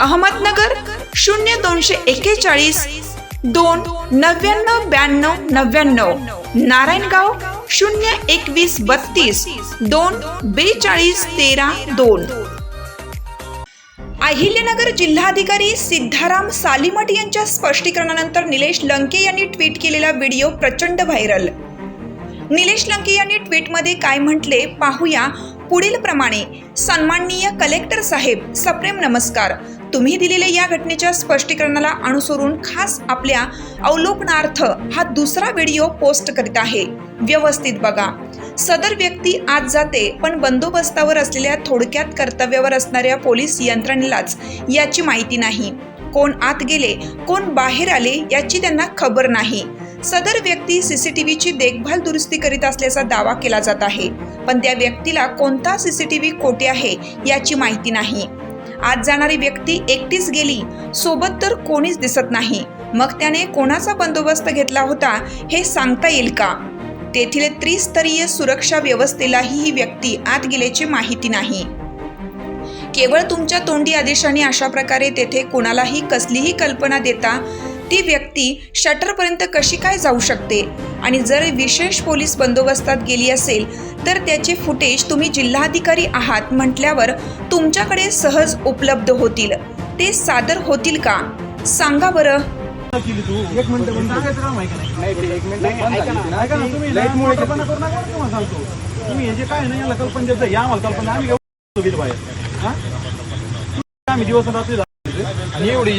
अहमदनगर शून्य दोनशे एक्केचाळीस दोन नव्याण्णव ब्याण्णव नव्याण्णव. नारायणगाव शून्य एकवीस बत्तीस दोन बेचाळीस तेरा दोन. अहिल्यानगर जिल्हाधिकारी सिद्धाराम सालीमठ यांच्या स्पष्टीकरणानंतर निलेश लंके यांनी ट्विट केलेला व्हिडिओ प्रचंड व्हायरल. निलेश लंके यांनी ट्विटमध्ये काय म्हटले पाहूया पुढील प्रमाणे सन्माननीय कलेक्टर साहेब सप्रेम नमस्कार. तुम्ही दिलेल्या या घटनेच्या स्पष्टीकरणाला अनुसरून खास आपल्या अवलोकनार्थ हा दुसरा व्हिडिओ पोस्ट करीत आहे. व्यवस्थित बघा. सदर व्यक्ती आत जाते पण बंदोबस्तावर असलेल्या थोडक्यात कर्तव्यावर असणाऱ्या पोलीस यंत्रणेलाच याची माहिती नाही. कोण आत गेले कोण बाहेर आले याची त्यांना खबर नाही. सदर व्यक्ती सीसीटीव्हीची देखभाल दुरुस्ती करीत असल्याचा दावा केला जात आहे पण त्या व्यक्तीला कोणता सीसीटीव्ही कोठे आहे याची माहिती नाही. आत जाणारी व्यक्ती एकटीच गेली. सोबत तर कोणीच दिसत नाही. मग त्याने कोणाचा बंदोबस्त घेतला होता हे सांगता येईल का? तेथील त्रिस्तरीय सुरक्षा व्यवस्थेलाही ही व्यक्ती आत गेल्याची माहिती नाही. केवळ तुमच्या तोंडी आदेशाने अशा प्रकारे तेथे कोणालाही कसलीही कल्पना देता ती व्यक्ती शटरपर्यंत कशी काय जाऊ शकते? आणि जर विशेष पोलीस बंदोबस्तात गेली असेल तर त्याचे फुटेज तुम्ही जिल्हाधिकारी आहात म्हटल्यावर तुमच्याकडे सहज उपलब्ध होतील. ते सादर होतील का? सांगा बरं. एक मिनिट ना. ना तुम्ही लाईटमुळे कल्पना करू नका बरं तुम्हाला सांगतो. तुम्ही हे जे काय नाही याला कल्पना. या आम्हाला कल्पना. आम्ही घेऊ बाहेर. हा? आम्ही दिवस रात्री एवढी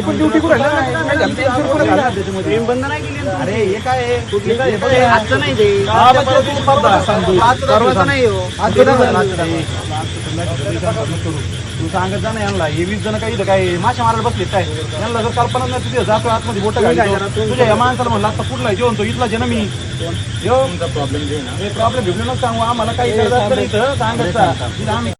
पण ड्युटी. बंद नाही केली अरे हे काय? हे नाही ते. सांगतो. परवाचं नाही. तू जा ना यांना. हे वीस जण काही इथं काय माशा मारायला बसले काय? यांना जर कल्पना नाही तुझ्या जातो आतमध्ये बोट घालतो तुझ्या या माणसाला म्हणलं आता कुठला जेवण तो? इथला जे ना मी प्रॉब्लेम प्रॉब्लेम घेऊन सांगू. आम्हाला काही इथं सांगत आम्ही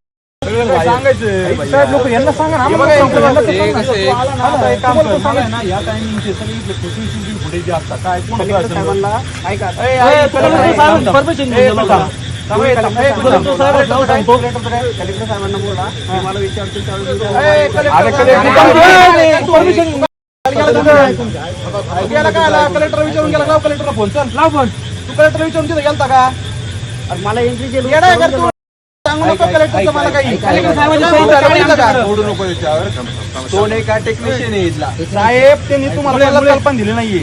सांगायचं साहेब लोक यांना सांगा ना आम्हाला सांगतो, यांना तर सांगा. तू आला ना, आता एक काम कर, मला आहे ना, या टायमिंगचे सगळे इथले CCTV फुटेज जे असतात काय कोण कलेक्टर साहेबांना ऐका ए, ऐक, कलेक्टर साहेब, गेलो होता. थांब, ए, थांब, ए, तुझं नाव साहेब, नाव काय? कलेक्टरचं काय? कलेक्टर साहेबांना बोला ते मला विचारतील त्यावेळी ए, कलेक्टर अरे, साहेब, कलेक्टर ए, साहेब, ए, तू permission गेला तुझं. गेला काय आला? कलेक्टर विचारून गेला लाव कलेक्टरला फोन चल लाव फोन तू कलेक्टर विचारून तिथे गेलता का अरे मला एंट्री केली येडा आहे का तू सांगू नको कलेक्टरचं मला काही. कलेक्टर साहेबांनी सांगितलं का? तो नाही का टेक्निशियन आहे इथला. साहेब त्यांनी तुम्हाला कल्पना दिली नाहीये.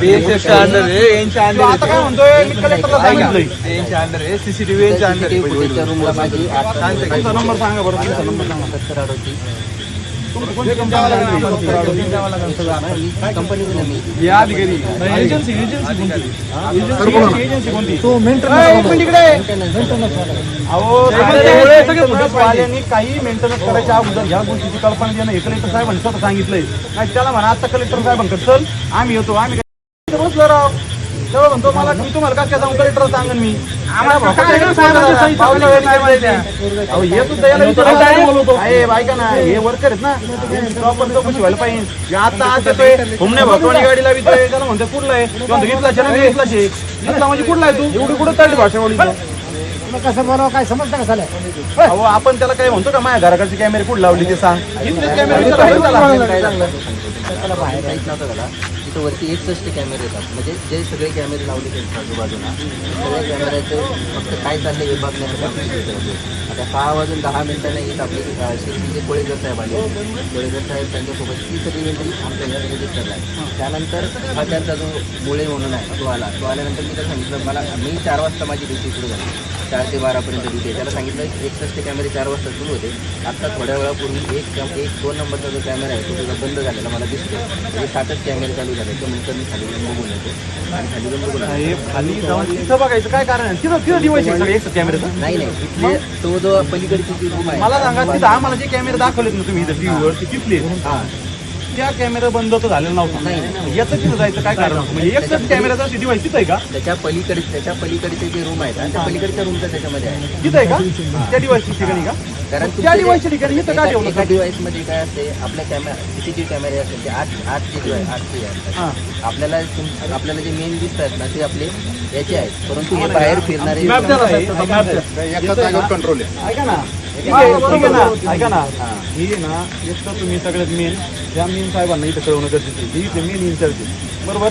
बीएसएफच्या अंडर आहे यांच्या तू अंडर आता काय म्हणतोय? मी कलेक्टरला सांगितलंय. यांच्या अंडर आहे सीसीटीव्ही यांच्या अंडर आहे. तुमचा नंबर सांगा बरं तुमचा नंबर सांगा. तुमचं कोणती काही मेंटेनन्स करायच्या अगोदर ह्या गोष्टीची कल्पना देणं हे कलेक्टर साहेबांनी स्वतः सांगितलंय नाही त्याला म्हणा आता कलेक्टर साहेबांकडे चल आम्ही येतो. आम्ही बसलो राव तेव्हा म्हणतो मला मी तुम्हाला जाऊन कलेक्टर सांगेन मी? हे सुद्धा याला विचारायला आहे, ऐका ना हे वर्कर आहेत ना. प्रॉपर चौकशी व्हायला पाहिजे. आता आज येतोय गाडीला त्याला म्हणतो कुठला आहे? किंवा घेतला घेतला म्हणजे कुठला आहे तू? एवढी कुठं तळली भाषा बोली कसं काय समजतं का झालं अहो आपण त्याला काय म्हणतो का माझ्या घराकडचे कॅमेरे कुठे लावली ते सांग? कॅमेरे तर वरती एकसष्ट कॅमेरे येतात. म्हणजे जे सगळे कॅमेरे लावले आहेत आजूबाजूला सगळ्या कॅमेऱ्याचं फक्त काय चाललं हे बघण्यासाठी आता सहा वाजून दहा मिनिटांना येत आपले अ, शेतीचे कोळेकर साहेब आले कोळेकर साहेब त्यांच्यासोबत ती सगळी एंट्री आमच्या घरात आहे त्यानंतर हा त्यांचा जो मुळे म्हणून आहे तो आला. तो आल्यानंतर मी त्याला सांगितलं मला मी चार वाजता माझी ड्युटी सुरू झाली. चार ते बारापर्यंत ड्युटी आहे. त्याला सांगितलं एकसष्ट कॅमेरे चार वाजता सुरू होते. आत्ता थोड्या वेळापूर्वी एक एक दोन नंबरचा जो कॅमेरा आहे तो त्याचा बंद झालेला मला दिसतो म्हणजे सातच कॅमेरे चालू झाले. तर नंतर मी खाली जाऊन बघून येतो. आणि खाली जाऊन बघून आलो. हे खाली जाऊन तिथं बघायचं काय कारण आहे? तिथं तिथं डिवाइस आहे सगळे एकच कॅमेऱ्याचं नाही नाही. इथले तो जो पलीकडची जी रूम आहे मला सांगा तिथं आम्हाला जे कॅमेरे दाखवलेत ना तुम्ही इथं टीव्हीवर ते तिथले. हां. त्या कॅमेरा बंद तर झालेला नाही, नव्हता नाही. याचं तिथं जायचं काय कारण? होतं? म्हणजे एकच कॅमेराचा डिवाइस तिथं आहे का? त्याच्या पलीकडे त्याच्या पलीकडचे जे रूम आहेत आणि त्या पलीकडच्या रूमचं त्याच्यामध्ये आहे. तिथं आहे का? त्या डिवाइसच्या ठिकाणी का? कारण त्या तुमचे डिवाइसच्या ठिकाणी इथं का एका- ठेवलं एका डिव्हाइसमध्ये काय असते आपल्या कॅमेरा सीसीटीव्ही कॅमेरे असतील ते आठ आठ डिव्हाइस आठ हां. आहेत आपल्याला तुम- आपल्याला जे मेन दिसतात ना ते आपले याचे आहेत. परंतु हे बाहेर फिरणारे मॅप मॅप द्या. येतोय ना? ऐका ना. ठीक आहे, ठीक आहे ना. ऐका ना. ही ना एक तर तुम्ही सगळ्यात मेन ज्या मेन साहेबांना इथं कळवणं गरजेचं ही इथे मेन इन्चार्ज आहे बरोबर?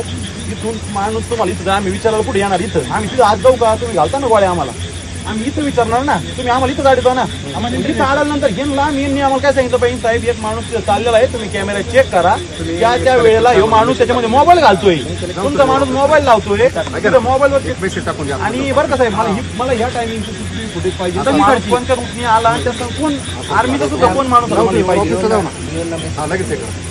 तिथून माणूस तुम्हाला इथं आम्ही विचारायला कुठे येणार इथं? आम्ही तिथं आज जाऊ का? तुम्ही घालता ना गोळ्या आम्हाला. आम्ही इथं विचारणार ना. तुम्ही आम्हाला इथं गाडी ना. आम्हाला इथं आल्यानंतर घेणला मी यांनी आम्हाला काय सांगितलं पाहिजे साहेब एक माणूस चाललेला आहे तुम्ही कॅमेरा चेक करा. त्या त्या वेळेला ह्यो माणूस त्याच्यामध्ये मोबाईल घालतोय. तुमचा माणूस मोबाईल लावतोय. मोबाईलवर आणि बरं का साहेब मला ही- मला ह्या टायमिंगची फुटेज पाहिजे? माणूस कोणत्या रूटने आला आणि त्याचा कोण आर्मीचा सुद्धा कोण माणूस आम्हाला पाहिजे? हे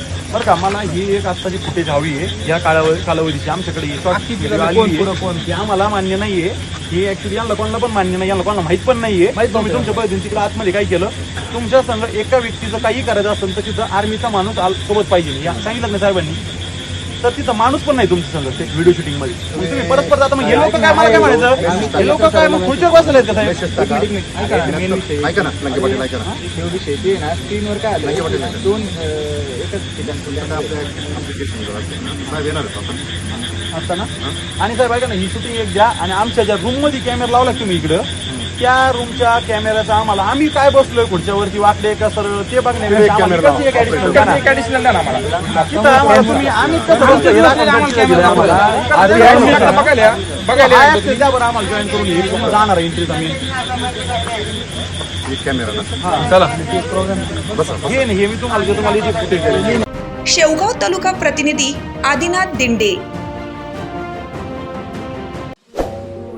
बरं का, मला ही एक आत्ताची फुटेज हवी आहे या कालावधी कालावधीची आमच्याकडे ही short video आली आहे. ती आम्हाला मान्य नाहीये. ही ऍक्च्युली यांना कोणाला पण मान्य नाही यांना कोणाला माहीत पण नाहीये. तुम्ही तुमच्या पद्धतीने तिकडे आतमध्ये काय केलं? तुमच्या संघ एका व्यक्तीचं काही करायचं असेल तर तिथं आर्मीचा माणूस आल- सोबत पाहिजे. या सांगितलं ना साहेबांनी? तर तिथं माणूस पण नाही तुमच्या संघ व्हिडिओ शूटिंगमध्ये. मग तुम्ही परत परत आता मग हे लोक काय मला काय म्हणायचं? हे लोक काय मग खुर्चीवर बसले का साहेब? ऐका ना, main विषय. ऐका ना लंके पाटील ऐका ना. शेवटी शेती आहे ना स्क्रीनवर काय आलं? दोन एकच ठिकाणी. साहेब येणार आणि साहेब ऐका ना ही शूटिंग एक द्या. आणि आमच्या ज्या रूममध्ये कॅमेरा लावला तुम्ही इकडं त्या रूमच्या कॅमेऱ्याचा आम्हाला. आम्ही काय बसलोय खुर्च्यावरती वाकडे का सरळ ते बघण्यापेक्षा आम्हाला एक additional. तिथं तुम्ही आम्ही कसं हे जॉईन करून हे पूर्ण जाणार आहे एंट्रीचा मेन एक कॅमेरा ना. हे नाही हे मी तुम्हाला जे तुम्हाला इथे फुटेज शेवगाव तालुका प्रतिनिधी आदिनाथ दिंडे.